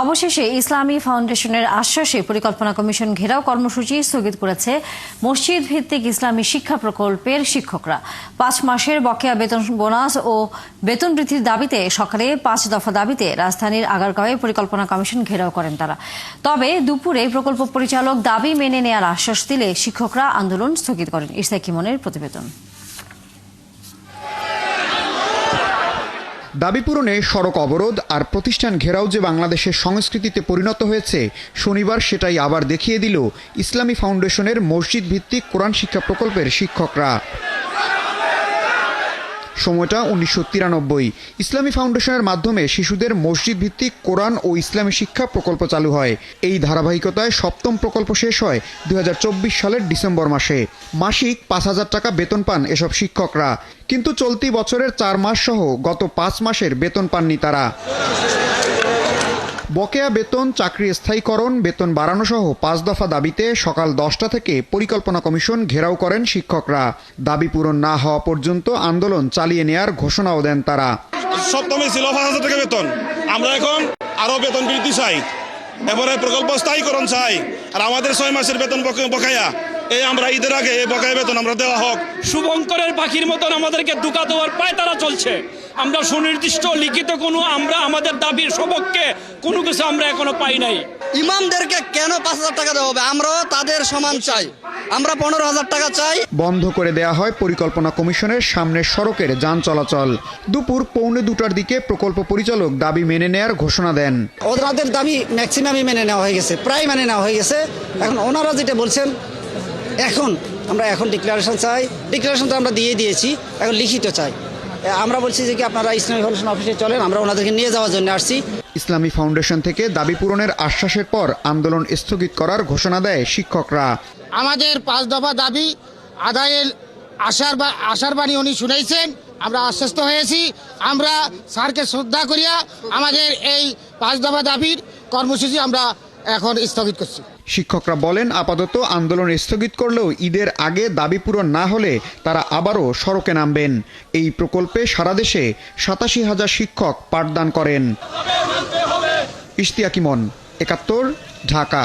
অবশেষে ইসলামী ফাউন্ডেশনের আশ্বাসে পরিকল্পনা কমিশন ঘেরাও কর্মসূচি স্থগিত করেছে মসজিদ ভিত্তিক ইসলামী শিক্ষা প্রকল্পের শিক্ষকরা। পাঁচ মাসের বকেয়া বেতন বোনাস ও বেতন বৃদ্ধির দাবিতে সকালে পাঁচ দফা দাবিতে রাজধানীর আগারগাঁওয়ে পরিকল্পনা কমিশন ঘেরাও করেন তারা। তবে দুপুরে প্রকল্প পরিচালক দাবি মেনে নেয়ার আশ্বাস দিলে শিক্ষকরা আন্দোলন স্থগিত করেন। ইসলাক ইমনের প্রতিবেদন। দাবি পূরণে সড়ক অবরোধ আর প্রতিষ্ঠান ঘেরাও যে বাংলাদেশের সংস্কৃতিতে পরিণত হয়েছে, শনিবার সেটাই আবার দেখিয়ে দিল ইসলামী ফাউন্ডেশনের মসজিদ ভিত্তিক কোরআন শিক্ষা প্রকল্পের শিক্ষকরা। সময়টা উনিশশো তিরানব্বই। ইসলামী ফাউন্ডেশনের মাধ্যমে শিশুদের মসজিদ ভিত্তিক কোরআন ও ইসলামী শিক্ষা প্রকল্প চালু হয়। এই ধারাবাহিকতায় সপ্তম প্রকল্প শেষ হয় দু হাজার চব্বিশ সালের ডিসেম্বর মাসে। মাসিক পাঁচ হাজার টাকা বেতন পান এসব শিক্ষকরা। কিন্তু চলতি বছরের চার মাস সহ গত পাঁচ মাসের বেতন পাননি তারা। বকেয়া বেতন, চাকরি স্থায়ীকরণ, বেতন বাড়ানো সহ পাঁচ দফা দাবিতে সকাল দশটা থেকে পরিকল্পনা কমিশন ঘেরাও করেন শিক্ষকরা। দাবি পূরণ না হওয়া পর্যন্ত আন্দোলন চালিয়ে নেয়ার ঘোষণাও দেন তারা। সপ্তমে ছিল পাঁচ হাজার টাকা বেতন। আমরা এখন আরও বেতন বৃদ্ধি চাই। এবারে প্রকল্প স্থায়ীকরণ চাই। আর আমাদের ছয় মাসের বেতন বক- বকেয়া। এই আমরা ঈদের আগে এই বকেয়া বেতন আমরা দেওয়া হোক। শুভঙ্করের পাখির মতন আমাদেরকে দুকা দেওয়ার পায় তারা চলছে। আমরা সুনির্দিষ্ট লিখিত কোনো আমরা আমাদের দাবির সবককে কোনো কিছু আমরা এখনও পাই নাই। ইমামদেরকে কেন পাঁচ হাজার টাকা দেওয়া হবে? আমরাও তাদের সমান চাই। আমরা পনেরো হাজার টাকা চাই। বন্ধ করে দেয়া হয় পরিকল্পনা কমিশনের সামনের সড়কের যান চলাচল। দুপুর পৌনে দুটার দিকে প্রকল্প পরিচালক দাবি মেনে নেয়ার ঘোষণা দেন। ওনাদের দাবি ম্যাক্সিমামই মেনে নেওয়া হয়ে গেছে প্রায় মেনে নেওয়া হয়ে গেছে। এখন ওনারা যেটা বলছেন এখন আমরা এখন ডিক্লারেশন চাই। ডিক্লারেশন তো আমরা দিয়ে দিয়েছি এখন লিখিত চাই। আমরা বলছি যে কি আপনারা ইসলামী ফাউন্ডেশন অফিসে চলেন আমরা ওনাদেরকে নিয়ে যাওয়ার জন্য আসছি। ইসলামী ফাউন্ডেশন থেকে দাবি পূরণের আশ্বাসের পর আন্দোলন স্থগিত করার ঘোষণা দেয় শিক্ষকরা। আমাদের পাঁচ দফা দাবি আদায়ের আশার বা আশার বাণী উনি শুনেছেন আমরা আশ্বস্ত হয়েছি। আমরা স্যারকে শ্রদ্ধা করিয়া আমাদের এই পাঁচ দফা দাবির কর্মসূচি আমরা এখন স্থগিত করছি। শিক্ষকরা বলেন, আপাতত আন্দোলন স্থগিত করলেও ঈদের আগে দাবি পূরণ না হলে তারা আবারও সড়কে নামবেন। এই প্রকল্পে সারা দেশে সাতাশি হাজার শিক্ষক পাঠদান করেন। ইশতিয়াকিমন একাত্তর, ঢাকা।